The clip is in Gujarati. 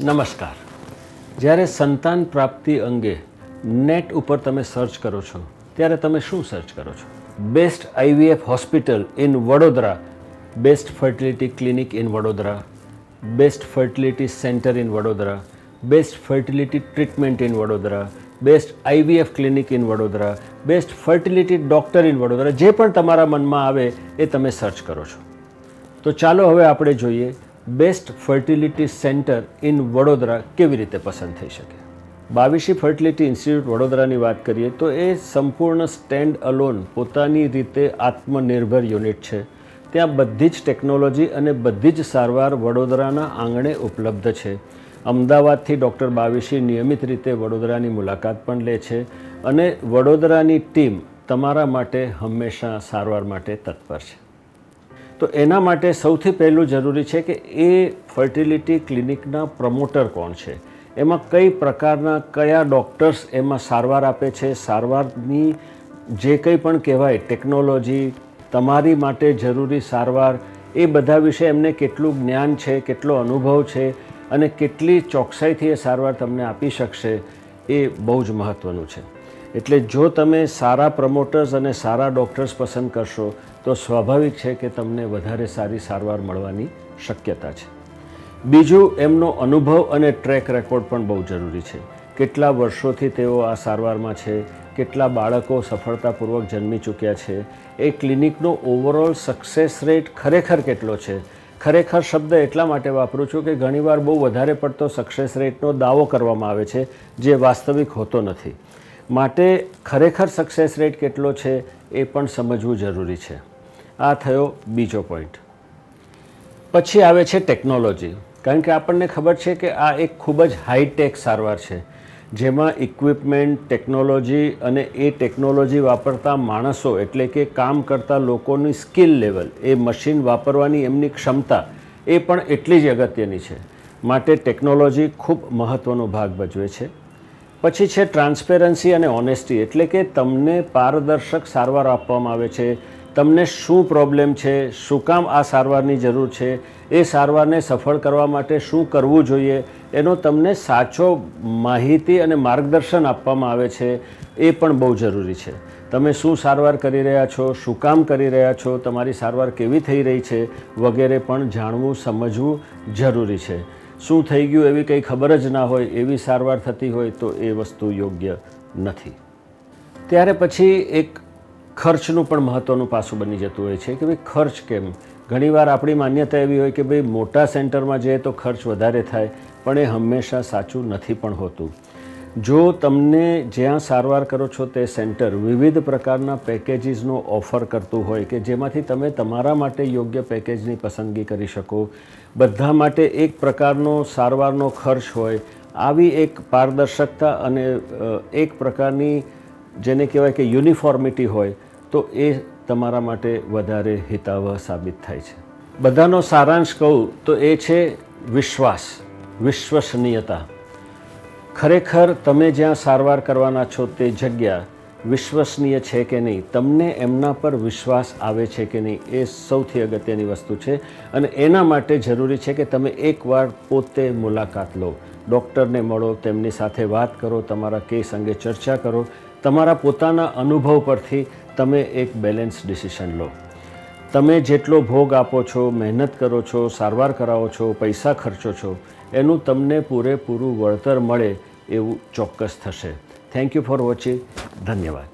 નમસ્કાર. જ્યારે સંતાન પ્રાપ્તિ અંગે નેટ ઉપર તમે સર્ચ કરો છો, ત્યારે તમે શું સર્ચ કરો છો? Best IVF hospital in Vadodara, best fertility clinic in Vadodara, best fertility centre in Vadodara, best fertility treatment in Vadodara, best IVF clinic in Vadodara, best fertility doctor in Vadodara, જે પણ તમારા મનમાં આવે એ તમે સર્ચ કરો છો. તો ચાલો હવે આપણે જોઈએ best fertility centre in Vadodara કેવી રીતે પસંદ થઈ શકે? બાવીસી ફર્ટિલિટી ઇન્સ્ટિટ્યૂટ વડોદરાની વાત કરીએ તો એ સંપૂર્ણ સ્ટેન્ડ અલોન પોતાની રીતે આત્મનિર્ભર યુનિટ છે. ત્યાં બધી જ ટેકનોલોજી અને બધી જ સારવાર વડોદરાના આંગણે ઉપલબ્ધ છે. અમદાવાદથી ડૉક્ટર બાવીસી નિયમિત રીતે વડોદરાની મુલાકાત પણ લે છે અને વડોદરાની ટીમ તમારા માટે હંમેશા સારવાર માટે તત્પર છે. તો એના માટે સૌથી પહેલું જરૂરી છે કે એ ફર્ટિલિટી ક્લિનિકના પ્રમોટર કોણ છે? એમાં કઈ પ્રકારના કયા ડૉક્ટર્સ એમાં સારવાર આપે છે? સારવારની જે કંઈ પણ કહેવાય ટેકનોલોજી તમારી માટે જરૂરી સારવાર, એ બધા વિશે એમને કેટલું જ્ઞાન છે, કેટલો અનુભવ છે અને કેટલી ચોકસાઈથી એ સારવાર તમને આપી શકશે, એ બહુ જ મહત્ત્વનું છે. એટલે જો તમે સારા પ્રમોટર્સ અને સારા ડૉક્ટર્સ પસંદ કરશો, તો સ્વાભાવિક છે કે તમને વધારે સારી સારવાર મળવાની શક્યતા છે. બીજું, એમનો અનુભવ અને ટ્રેક રેકોર્ડ પણ બહુ જરૂરી છે. કેટલા વર્ષોથી તેઓ આ સારવારમાં છે, કેટલા બાળકો સફળતાપૂર્વક જન્મી ચૂક્યા છે, એ ક્લિનિકનો ઓવરઓલ સક્સેસ રેટ ખરેખર કેટલો છે? ખરેખર શબ્દ એટલા માટે વાપરું છું કે ઘણીવાર બહુ વધારે પડતો સક્સેસ રેટનો દાવો કરવામાં આવે છે, જે વાસ્તવિક હોતો નથી. માટે ખરેખર સક્સેસ રેટ કેટલો છે એ પણ સમજવું જરૂરી છે. આ થયો બીજો પોઈન્ટ પછી આવે છે ટેકનોલોજી કારણ કે આપણને ખબર છે કે આ એક ખૂબ જ હાઈટેક સારવાર છે, જેમાં ઇક્વિપમેન્ટ ટેકનોલોજી અને એ ટેકનોલોજી વાપરતા માણસો એટલે કે કામ કરતા લોકોની સ્કિલ લેવલ એ મશીન વાપરવાની એમની ક્ષમતા, એ પણ એટલી જ અગત્યની છે. માટે ટેકનોલોજી ખૂબ મહત્ત્વનો ભાગ ભજવે છે. પછી છે ટ્રાન્સપેરન્સી અને ઓનેસ્ટી એટલે કે તમને પારદર્શક સારવાર આપવામાં આવે છે, તમને શું પ્રોબ્લેમ છે, શું કામ આ સારવારની જરૂર છે, એ સારવારને સફળ કરવા માટે શું કરવું જોઈએ, એનો તમને સાચો માહિતી અને માર્ગદર્શન આપવામાં આવે છે, એ પણ બહુ જરૂરી છે. તમે શું સારવાર કરી રહ્યા છો, શું કામ કરી રહ્યા છો, તમારી સારવાર કેવી થઈ રહી છે, વગેરે પણ જાણવું, સમજવું જરૂરી છે. શું થઈ ગયું એવી કંઈ ખબર જ ના હોય, એવી સારવાર થતી હોય તો એ વસ્તુ યોગ્ય નથી. ત્યારે પછી એક ખર્ચનું પણ મહત્ત્વનું પાસું બની જતું હોય છે કે ભાઈ ખર્ચ કેમ? ઘણીવાર આપણી માન્યતા એવી હોય કે ભાઈ મોટા સેન્ટરમાં જઈએ તો ખર્ચ વધારે થાય, પણ એ હંમેશા સાચું નથી પણ હોતું. જો તમને જ્યાં સારવાર કરો છો તે સેન્ટર વિવિધ પ્રકારના પેકેજીસનો ઓફર કરતું હોય કે જેમાંથી તમે તમારા માટે યોગ્ય પેકેજની પસંદગી કરી શકો, બધા માટે એક પ્રકારનો સારવારનો ખર્ચ હોય, આવી એક પારદર્શકતા અને એક પ્રકારની જેને કહેવાય કે યુનિફોર્મિટી હોય, તો એ તમારા માટે વધારે હિતાવહ સાબિત થાય છે. બધાનો સારાંશ કહું તો એ છે વિશ્વાસ, વિશ્વસનીયતા. ખરેખર તમે જ્યાં સારવાર કરવાના છો તે જગ્યા વિશ્વસનીય છે કે નહીં? તમને એમના પર વિશ્વાસ આવે છે કે નહીં એ સૌથી અગત્યની વસ્તુ છે. અને એના માટે જરૂરી છે કે તમે એકવાર પોતે મુલાકાત લો. ડૉક્ટરને મળો, તેમની સાથે વાત કરો, તમારા કેસ અંગે ચર્ચા કરો. તમારા પોતાના અનુભવ પરથી તમે એક બેલેન્સ ડિસિશન લો. તમે જેટલો ભોગ આપો છો, મહેનત કરો છો, સારવાર કરાવો છો, પૈસા ખર્ચો છો એનું તમને પૂરેપૂરું વળતર મળે એવું ચોક્કસ થશે. થેન્ક યુ ફોર વોચિંગ ધન્યવાદ.